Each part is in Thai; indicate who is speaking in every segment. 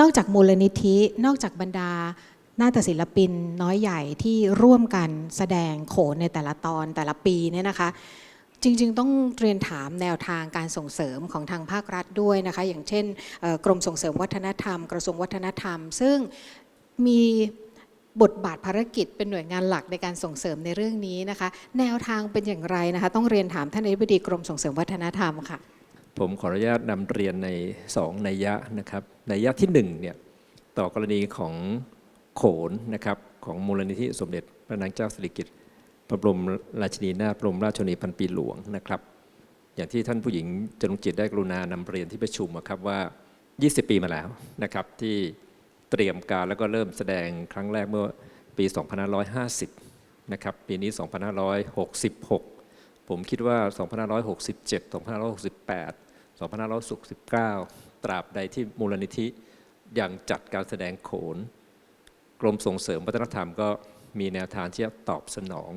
Speaker 1: นอกจากมูลนิธิ นอกจากบรรดานาฏศิลปินน้อยใหญ่ที่ร่วมกันแสดงโขนในแต่ละตอนแต่ละปีเนี่ยนะคะ จริง ๆ ต้องเรียนถามแนวทางการส่งเสริมของทางภาครัฐด้วยนะคะ อย่างเช่นกรมส่งเสริมวัฒนธรรม กระทรวงวัฒนธรรม ซึ่งมีบทบาทภารกิจเป็นหน่วยงานหลักในการส่งเสริมในเรื่องนี้นะคะ แนวทางเป็นอย่างไรนะคะ ต้องเรียนถามท่านอธิบดีกรมส่งเสริมวัฒนธรรมค่ะ
Speaker 2: ผมขออนุญาตนำเรียนใน2นัยยะนะครับนัยยะที่1เนี่ยต่อกรณีของโขนนะครับของมูลนิธิสมเด็จพระนางเจ้าสิริกิติ์พระบรมราชินีนาถบรมราชชนีพันปีหลวงนะครับ อย่างที่ท่านผู้หญิงจรุงจิตได้กรุณานำเรียนที่ประชุมครับว่า 20 ปีมาแล้วนะครับที่เตรียมการแล้วก็เริ่มแสดงครั้งแรกเมื่อปี 2550 นะครับปีนี้ 2566 ผมคิดว่า 2567 2568 2569ตราบใดที่มูลนิธิยังจัดการแสดงโขน กรมส่งเสริมวัฒนธรรมก็มีแนวทางที่จะตอบสนอง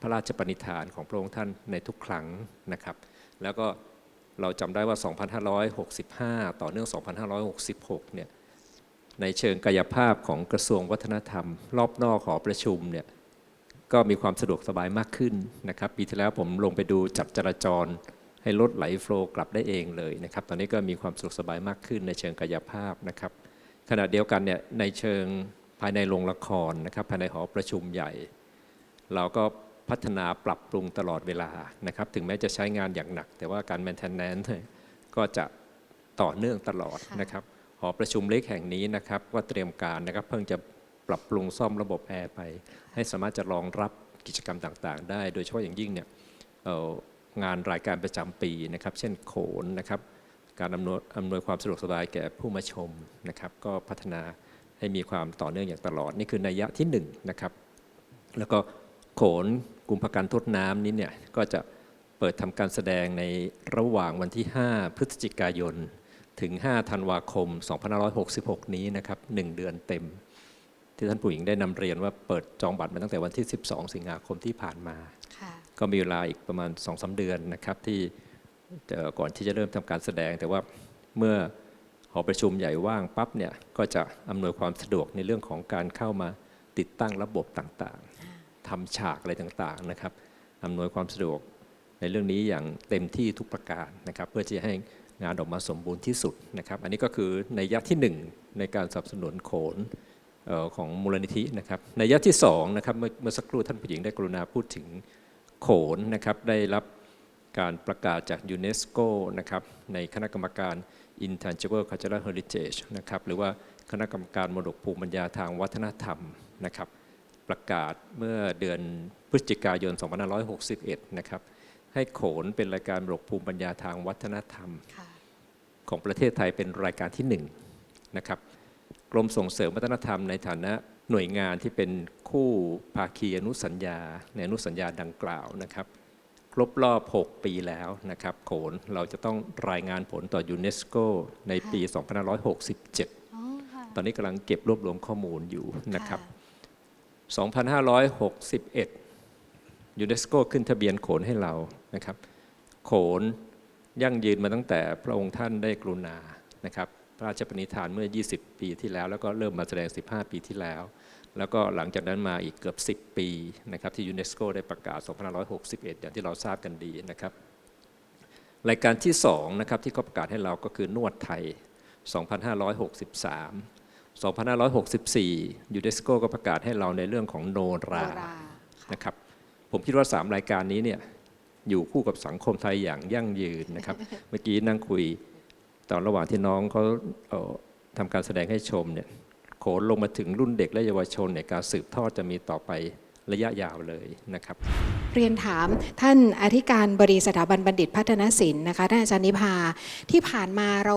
Speaker 2: พระราชปณิธานของพระองค์ท่านในทุกครั้งนะครับ แล้วก็เราจำได้ว่า 2565 ต่อเนื่อง 2566 เนี่ย ในเชิงกายภาพของกระทรวงวัฒนธรรม รอบนอกหอประชุมเนี่ย ก็มีความสะดวกสบายมากขึ้นนะครับ ปีที่แล้วผมลงไปดูจัดจราจร ให้รถไหลโฟล์กลับได้เองเลยนะครับ ตอนนี้ก็มีความสะดวกสบายมากขึ้นในเชิงกายภาพนะครับ ขณะเดียวกันเนี่ยในเชิงภายในโรงละครนะครับ ภายในหอประชุมใหญ่ เราก็พัฒนาปรับปรุงตลอดเวลานะครับ ถึงแม้จะใช้งานอย่างหนัก แต่ว่าการ maintenance เนี่ยก็จะต่อเนื่องตลอดนะครับ หอประชุมเล็กแห่งนี้นะครับก็เตรียมการนะครับ เพิ่งจะปรับปรุงซ่อมระบบแอร์ไป ให้สามารถจะรองรับกิจกรรมต่างๆ ได้ โดยเฉพาะอย่างยิ่งเนี่ยเอ่อ งานรายการประจำปีนะครับ เช่นโขนนะครับ การอำนวยอำนวยความสะดวกสบายแก่ผู้มาชมนะครับ ก็พัฒนาให้มีความต่อเนื่องอย่างตลอด นี่คือนัยยะที่หนึ่งนะครับ แล้วก็โขนกุมภกันทดน้ำนี้เนี่ยก็จะเปิดทำการแสดงในระหว่างวันที่ 5 พฤศจิกายน ถึง 5 ธันวาคม 2566 นี้นะครับ 1 เดือนเต็ม ที่ท่านผู้หญิงได้นำเรียนว่าเปิดจองบัตรมาตั้งแต่วันที่ 12 สิงหาคมที่ผ่านมา
Speaker 1: ค่ะ
Speaker 2: ก็มีเวลาอีกประมาณ2อสเดือนนะครับที่ก่อนที่จะเริ่มทำการแสดง แต่ว่าเมื่อหอประชุมใหญ่ว่างปั๊บเนี่ยก็จะอำนวยความสะดวกในเรื่องของการเข้ามาติดตั้งระบบต่างๆทำฉากอะไรต่างๆนะครับอำนวยความสะดวกในเรื่องนี้อย่างเต็มที่ทุกประการนะครับ เพื่อที่จะให้งานออกมาสมบูรณ์ที่สุดนะครับ อันนี้ก็คือในยะที่หนึ่งในการสนับสนุนโขนของมูลนิธินะครับในยะที่สองนะครับเมื่อสักครู่ท่านผู้หญิงได้กรุณาพูดถึง โขนนะครับได้รับการประกาศจากยูเนสโกนะครับในคณะกรรมการ Intangible Cultural Heritage นะครับหรือว่าคณะกรรมการมรดกภูมิปัญญาทางวัฒนธรรมนะครับประกาศเมื่อเดือนพฤศจิกายน 2561 นะครับให้โขนเป็นรายการมรดกภูมิปัญญาทางวัฒนธรรม
Speaker 1: ค่ะ
Speaker 2: ของประเทศไทยเป็นรายการที่หนึ่งนะครับกรมส่งเสริมวัฒนธรรมในฐานะ หน่วยงานที่เป็นคู่ภาคีอนุสัญญา ในอนุสัญญาดังกล่าวนะครับ ครบรอบ 6 ปีแล้วนะครับโขนเราจะต้องรายงานผลต่อยูเนสโกในปี 2567
Speaker 1: อ๋อค่ะ
Speaker 2: ตอนนี้กำลังเก็บรวบรวมข้อมูลอยู่นะครับ
Speaker 1: ค่ะ
Speaker 2: 2561ยูเนสโกขึ้นทะเบียนโขนให้เรานะครับ โขนยั่งยืนมาตั้งแต่พระองค์ท่านได้กรุณานะครับ พระราชปณิธานเมื่อ 20 ปีที่แล้ว แล้วก็เริ่มมาแสดง 15 ปีที่แล้ว แล้วก็หลังจากนั้นมาอีกเกือบ 10 ปีนะครับที่ยูเนสโกได้ประกาศ 2561 อย่างที่เราทราบกันดีนะครับรายการที่2นะครับที่เขาประกาศให้เราก็คือนวดไทย 2563 2564ยูเนสโกก็ประกาศให้เราในเรื่องของโนรา
Speaker 1: โนรา
Speaker 2: นะครับผมคิดว่า 3 รายการนี้เนี่ยอยู่คู่กับสังคมไทยอย่างยั่งยืนนะครับ เมื่อกี้นั่งคุย ตอนระหว่างที่น้องเขาเออทำการแสดงให้ชมเนี่ยโขนลงมาถึงรุ่นเด็กและเยาวชนเนี่ยการสืบทอดจะมีต่อไประยะยาวเลยนะครับ
Speaker 1: เรียนถามท่านอธิการบดีสถาบันบัณฑิตพัฒนศิลป์นะคะท่านอาจารย์นิพาที่ผ่านมาเรา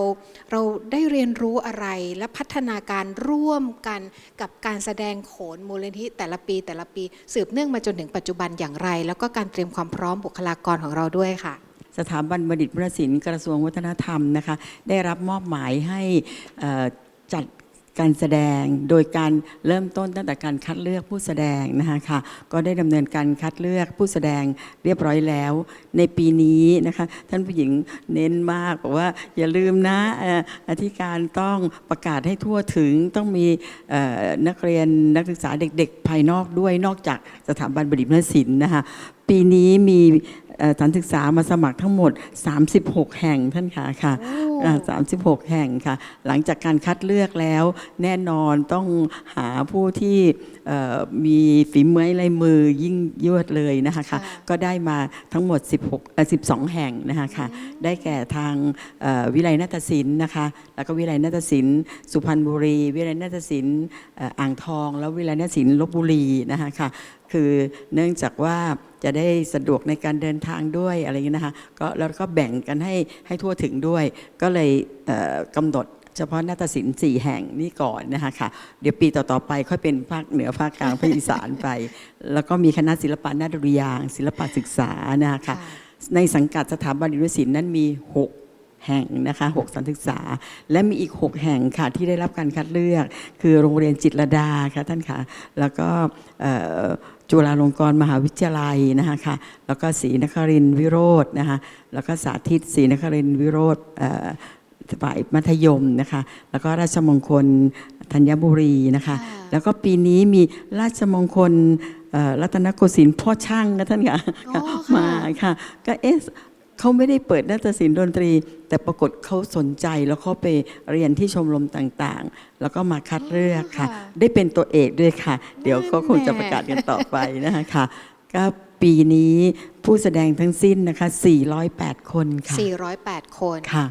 Speaker 1: เราได้เรียนรู้อะไรและพัฒนาการร่วมกันกับการแสดงโขนมูลนิธิแต่ละปีแต่ละปี สืบเนื่องมาจนถึงปัจจุบันอย่างไร แล้วก็การเตรียมความพร้อมบุคลากรของเราด้วยค่ะ
Speaker 3: สถาบันบัณฑิตวรศิลป์กระทรวงวัฒนธรรมนะคะ ได้รับมอบหมายให้จัดการแสดงโดยการเริ่มต้นตั้งแต่การคัดเลือกผู้แสดงนะคะค่ะก็ได้ดำเนินการคัดเลือกผู้แสดงเรียบร้อยแล้ว ในปีนี้นะคะท่านผู้หญิงเน้นมากบอกว่าอย่าลืมนะอธิการต้องประกาศให้ทั่วถึงต้องมีนักเรียนนักศึกษาเด็ก ๆ ภายนอกด้วยนอกจากสถาบันบดินทศิลป์นะคะปีนี้มี สถานศึกษามาสมัครทั้งหมด 36 แห่งท่านค่ะค่ะอ่า36 แห่งค่ะ หลังจากการคัดเลือกแล้วแน่นอนต้องหาผู้ที่เอ่อมีฝีมือลายมือยิ่งยวดเลยนะคะ
Speaker 1: ค่ะ
Speaker 3: ก็ได้มาทั้งหมด 16เอ่อ12 แห่งนะคะค่ะได้แก่ทางเอ่อวิไลนาฏศิลป์นะคะแล้วก็วิไลนาฏศิลป์สุพรรณบุรี วิไลนาฏศิลป์เอ่ออ่างทอง แล้ววิไลนาฏศิลป์ลบบุรีนะคะค่ะคือเนื่องจากว่าจะได้สะดวกในการเดินทางด้วยอะไรอย่างนี้ยนะคะก็แล้วก็แบ่งกันให้ให้ทั่วถึงด้วย ก็เลยเอ่อกำหนดเฉพาะนาฏศิลป์สี่แห่งนี้ก่อนนะคะค่ะ เดี๋ยวปีต่อ ๆ ไปค่อยเป็นภาคเหนือภาคกลางภาคอีสานไป แล้วก็มีคณะศิลปะนาฏดุริยางค์ศิลปะศึกษานะคะค่ะในสังกัดสถาบันดินศิลป์นั้นมี 6 แห่งนะคะ6สถานศึกษา และมีอีก 6 แห่งค่ะที่ได้รับการคัดเลือก คือโรงเรียนจิตรลดาค่ะท่านค่ะแล้วก็เอ่อจุฬาลงกรณ์มหาวิทยาลัยนะคะค่ะแล้วก็ศรีนครินทร์วิโรจน์นะคะแล้วก็สาธิตศรีนครินทร์วิโรจน์เอ่อฝ่ายมัธยมนะคะ แล้วก็ราชมงคลธัญบุรีนะคะ
Speaker 1: ค่ะ
Speaker 3: แล้วก็ปีนี้มีราชมงคลเอ่อรัตนโกสินทร์พ่อช่างนะท่านค่ะ
Speaker 1: อ๋อ
Speaker 3: มา
Speaker 1: ค่ะ
Speaker 3: ค่ะ ก็เอ๊ะ เขาไม่ได้เปิดนาฏศิลป์ดนตรี แต่ปรากฏเขาสนใจแล้วเขาไปเรียนที่ชมรมต่างๆ แล้วก็มาคัดเลือกค่ะ
Speaker 1: ค่ะ
Speaker 3: ได้เป็นตัวเอกด้วยค่ะ เดี๋ยวก็คงจะประกาศกันต่อไปนะคะค่ะก็ปีนี้ผู้แสดงทั้งสิ้นนะคะ 408 คนค่ะ
Speaker 1: 408 คน
Speaker 3: ค่ะ